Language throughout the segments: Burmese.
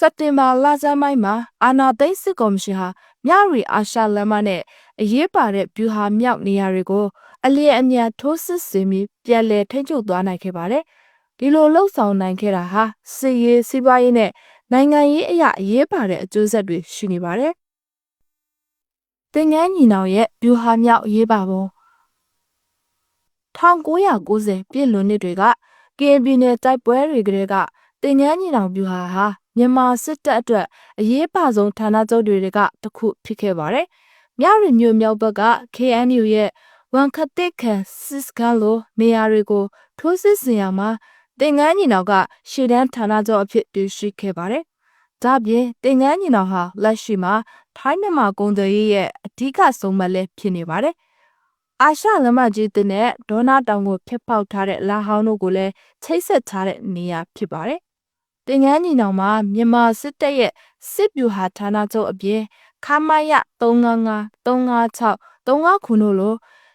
စက်တင်ဘာလဆန်းပိုင်းမှာအာနာသိန်းစစ်ကော်မရှင်ဟာမြရီအာရှလမ်းမနဲ့အရေးပါတဲ့ဗျူဟာမြောက်နေရာတွေကိုအလျင်အမြန်ထိုးစစ်ဆင်ပြီးပြန်လည်ထိန်းချုပ်သွားနိုင်ခဲ့ပါတယ်။ဒီလိုလှုပ်ဆောင်နိုင်ခဲ့တာဟာစစ်ရေးစီးပွားရေးနဲ့နိုင်ငံရေးအရာအရေးပါတဲ့အကျိုးဆက်တွေရှိနေပါတယ်။တင်ငန်းညီနောင်ရဲ့ဗျူဟာမြောက်အရေးပါပုံ1990ပြည့်လွန်နှစ်တွေက KNB နဲ့တိုက်ပွဲတွေကလေးကတင်ငန်းညီနောင်ဗျူဟာဟာ မြန်မာစစ်တပ်အတွက်အရေးပါဆုံးဌာနချုပ်တွေကတစ်ခုဖြစ်ခဲ့ပါတယ်။မြရီမြို့မြောက်ဘက်က KNU ရဲ့ဝန်ခတိခန်စစ်စကန်လိုနေရာတွေကိုထိုးစစ်ဆင်ရမှာတင်ငန်းညီနောင်ကရှေ့တန်းဌာနချုပ်အဖြစ်တည်ရှိခဲ့ပါတယ်။ဒါပြင်တင်ငန်းညီနောင်ဟာလက်ရှိမှာထိုင်းမြန်မာကုန်သွယ်ရေးရဲ့အဓိကဆုံးမလဲဖြစ်နေပါတယ်။အာရှလမကြီးတင်တဲ့ဒေါနာတောင်ကိုဖျက်ပေါက်ထားတဲ့လာဟောင်းတို့ကိုလည်းချိတ်ဆက်ထားတဲ့နေရာဖြစ်ပါတယ်။ တင်ငန်းညီနောင်မှာမြန်မာစစ်တပ်ရဲ့စစ်ဗျူဟာဌာနချုပ်အပြင်ခမရ355 356 39ခုတို့လို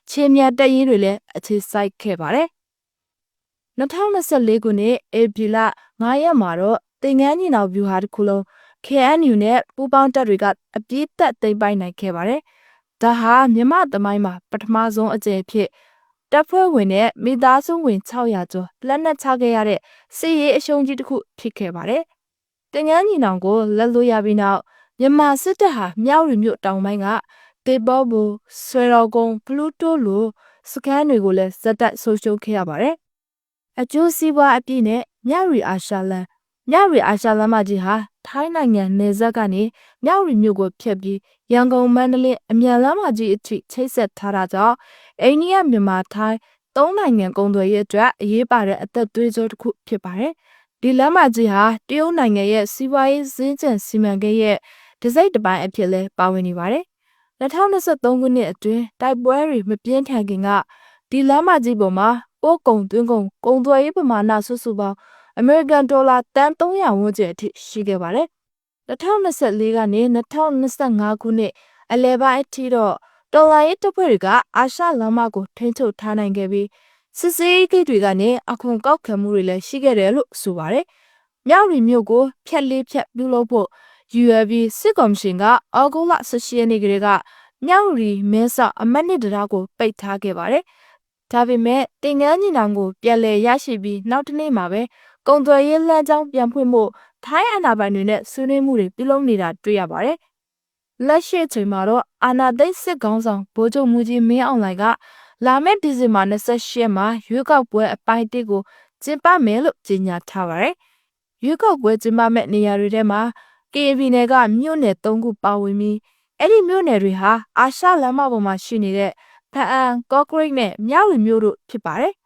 ခြေမြတ်တက်ရင်တွေလည်းအခြေစိုက်ခဲ့ပါတယ်။2024ခုနှစ်ဧပြီလ9ရက်မှာတော့တင်ငန်းညီနောင်ဗျူဟာတစ်ခုလုံး KNU နဲ့ပူးပေါင်းတပ်တွေကအပြည့်သက်သိမ်းပိုက်နိုင်ခဲ့ပါတယ်။ဒါဟာမြမသမိုင်းမှာပထမဆုံးအကြိမ်ဖြစ် တပ်ဖွဲ့ဝင်နဲ့မိသားစုဝင်600ကျော်လက်နက်ချခဲ့ရတဲ့စစ်ရေးအရှုံးကြီးတစ်ခုဖြစ်ခဲ့ပါတယ်။တင်ငန်းညီနောင်ကိုလက်လွတ်ရပြီးနောက်မြန်မာစစ်တပ်ဟာမြောက်ရီမြို့တောင်ပိုင်းကတေဘောဘူဆွေတော်ကုန်းဖလူတိုလိုစကန်တွေကိုလည်းဇက်တိုက်ဆိုးရှုံးခဲ့ရပါတယ်။အကျိုးစီးပွားအပြည့်နဲ့မြရီအာရှလန် မြရီအာရှလမ်းမကြီးဟာထိုင်းနိုင်ငံနယ်စပ်ကနေမြရီမြို့ကိုဖြတ်ပြီးရန်ကုန်မန္တလေးအမြန်လမ်းမကြီးအထိချိတ်ဆက်ထားတာကြောင့်အိန္ဒိယမြန်မာထိုင်းသုံးနိုင်ငံကုန်သွယ်ရေးအတွက်အရေးပါတဲ့အသက်သွေးကြောတစ်ခုဖြစ်ပါတယ်။ဒီလမ်းမကြီးဟာတရုတ်နိုင်ငံရဲ့စီးပွားရေးစင်းကျန်စီမံကိန်းရဲ့ဒစိမ့်တစ်ပိုင်းအဖြစ်လဲပါဝင်နေပါတယ်2023ခုနှစ်အတွင်းတိုက်ပွဲတွေမပြင်းထန်ခင်ကဒီလမ်းမကြီးပေါ်မှာပို့ကုန်သွင်းကုန်ကုန်သွယ်ရေးပမာဏစုစုပေါင်း အမေရိကန်ဒေါ်လာတန်300ဝန်းကျင်အထိရှိခဲ့ပါတယ်။2024ကနေ2025ခုနှစ်အလယ်ပိုင်းအထိတော့ဒေါ်လာရေးတပ်ဖွဲ့တွေကအာရှလမ်းမကိုထိန်းချုပ်ထားနိုင်ခဲ့ပြီးစစ်စေးဂိတ်တွေကနေအခွန်ကောက်ခံမှုတွေလည်းရှိခဲ့တယ်လို့ဆိုပါတယ်။မြောက်ရီမြို့ကိုဖျက်လေးဖျက်ပြုလုပ်ဖို့ UAB စစ်ကော်မရှင်ကအောက်ဂုတ်လ18ရက်နေ့ကလေးကမြောက်ရီမဲဆောက်အမတ်နှစ်တရားကိုပိတ်ထားခဲ့ပါတယ်။ဒါပေမဲ့တင်ငန်းညီနောင်ကိုပြန်လည်ရရှိပြီးနောက်တနေ့မှာပဲ ကုံသွယ်ရေးလမ်းကြောင်းပြန်ဖွင့်ဖို့ထိုင်းအာဏာပိုင်တွေနဲ့ဆွေးနွေးမှုတွေပြုလုပ်နေတာတွေ့ရပါတယ်။လက်ရှိချိန်မှာတော့အာဏာသိမ်းစစ်ကောင်ဆောင်ဗိုလ်ချုပ်မူကြီးမင်းအောင်လှိုင်ကလာမယ့်ဒီဇင်ဘာ28ရက်မှာရွေးကောက်ပွဲအပိုင်းတစ်ကိုကျင်းပမယ်လို့ကြေညာထားပါတယ်။ရွေးကောက်ပွဲကျင်းပမယ့်နေရာတွေထဲမှာ KAB နယ်ကမြို့နယ်၃ခုပါဝင်ပြီးအဲ့ဒီမြို့နယ်တွေဟာအာရှလမ်းမပေါ်မှာရှိနေတဲ့ဖအံကော့ဂရိတ်နဲ့မြောက်ရီမြို့တို့ဖြစ်ပါတယ်။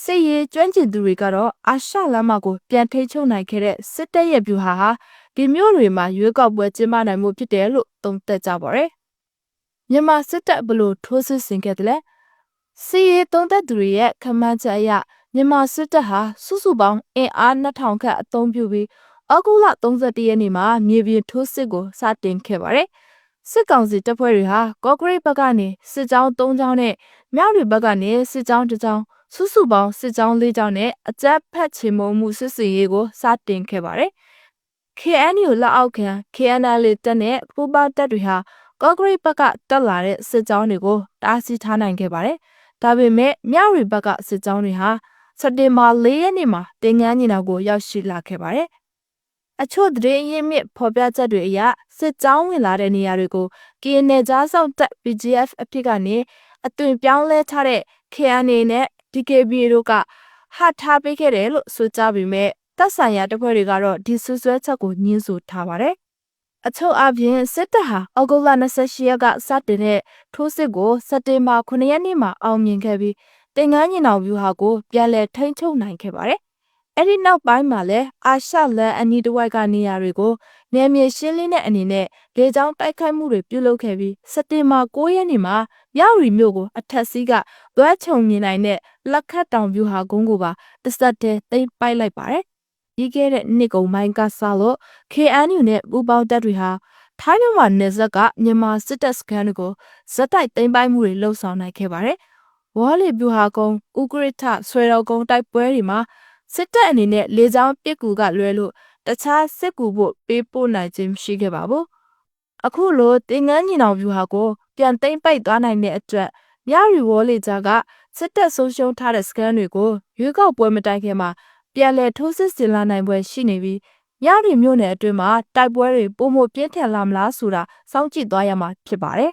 စစ်ရေးကျွမ်းကျင်သူတွေကတော့အာရှလမ်းမကိုပြန်ထိချုပ်နိုင်ခဲ့တဲ့စစ်တပ်ရဲ့ဗျူဟာဟာဒီမြို့တွေမှာရွေးကောက်ပွဲကျင်းပနိုင်မှုဖြစ်တယ်လို့သုံးသပ်ကြပါတယ်။မြန်မာစစ်တပ်ဘလို့ထိုးစစ်ဆင်ခဲ့တယ်လဲ။စစ်ရေးသုံးသပ်သူတွေရဲ့ခန့်မှန်းချက်အရမြန်မာစစ်တပ်ဟာစုစုပေါင်းအင်အား2000ခန့်အသုံးပြုပြီးဩဂုတ်လ31ရက်နေ့မှာမြေပြင်ထိုးစစ်ကိုစတင်ခဲ့ပါတယ်။စစ်ကောင်စီတပ်ဖွဲ့တွေဟာကော့ဂရိတ်ဘက်ကနေစစ်ကြောင်း၃ကြောင်းနဲ့မြောက်ရီဘက်ကနေစစ်ကြောင်းတစ်ကြောင်း စုစုပေါင်းစစ်ကြောင်း၄ကြောင်းနဲ့အကြက်ဖက်ချေမုံမှုစစ်စင်ရေးကိုစတင်ခဲ့ပါတယ်။ KNU လက်အောက်ခံ KNL တပ်နဲ့ပူပေါတပ်တွေဟာကော့ဂရိတ်ဘက်ကတက်လာတဲ့စစ်ကြောင်းတွေကိုတားဆီးထားနိုင်ခဲ့ပါတယ်။ဒါပေမဲ့မြောက်ရီဘက်ကစစ်ကြောင်းတွေဟာစက်တင်ဘာ၄ရက်နေ့မှာတင်ငန်းညီနောင်ကိုရောက်ရှိလာခဲ့ပါတယ်။အချို့သတင်းရင်းမြစ်ဖော်ပြချက်တွေအရစစ်ကြောင်းဝင်လာတဲ့နေရာတွေကို KNL ကြားဆောင်တပ် PGF အဖြစ်ကနေအသွင်ပြောင်းလဲထားတဲ့ KNA နဲ့ DKB တို့ကဟာထားပေးခဲ့တယ်လို့ဆိုကြပေမဲ့တပ်ဆိုင်ရာတပ်ဖွဲ့တွေကတော့ဒီဆွဆွဲချက်ကိုညှင်းဆိုထားပါတယ်။အချို့အပြင်စစ်တပ်ဟာအောက်တိုဘာ28ရက်ကစတင်တဲ့ထိုးစစ်ကိုစက်တင်ဘာ9ရက်နေ့မှာအောင်မြင်ခဲ့ပြီးတင်ငန်းညင်အောင်ဗျူဟာကိုပြန်လည်ထိန်းချုပ်နိုင်ခဲ့ပါတယ်အဲ့ဒီနောက်ပိုင်းမှာလည်းအာရှလန်အနီးတစ်ဝိုက်ကနေရာတွေကို နယ်မြေရှင်းလင်းတဲ့အနေနဲ့လေကြောင်းတိုက်ခိုက်မှုတွေပြုလုပ်ခဲ့ပြီးစက်တင်ဘာ9ရက်နေ့မှာမြောက်ရီမြို့ကိုအထက်စီးကလွှဲချုံမြင်နိုင်တဲ့လက်ခတ်တောင်ဗျူဟာကုန်းကိုပါတစက်တည်းသိမ်းပိုက်လိုက်ပါတယ်။ပြီးခဲ့တဲ့နှစ်ကုန်ပိုင်းကစလို့ KNU နဲ့ပူးပေါင်းတပ်တွေဟာထိုင်းမြန်မာနယ်စပ်ကမြန်မာစစ်တပ်စခန်းတွေကိုဇက်တိုက်သိမ်းပိုက်မှုတွေလှုပ်ဆောင်နိုင်ခဲ့ပါတယ်။ဝေါ်လီဗျူဟာကုန်းဥကရထဆွေတော်ကုန်းတိုက်ပွဲတွေမှာစစ်တပ်အနေနဲ့လေကြောင်းပစ်ကူကလွဲလို့ တခြားစစ်ကူဖို့ပေးပို့နိုင်ခြင်းမရှိခဲ့ပါဘူး။အခုလိုတင်ငန်းညီနောင်ဗျူဟာကိုပြန်သိမ့်ပိတ်သွားနိုင်တဲ့အတွက်မြရီဝေါ်လေဂျာကစစ်တပ်ဆုံးရှုံးထားတဲ့စကန်တွေကိုရွေးကောက်ပွဲမတိုင်ခင်မှာပြန်လည်ထိုးစစ်ဆင်လာနိုင်ပွဲရှိနေပြီးမြရီမြို့နယ်အတွင်းမှာတိုက်ပွဲတွေပုံမပြင်းထန်လာမလားဆိုတာစောင့်ကြည့်သွားရမှာဖြစ်ပါတယ်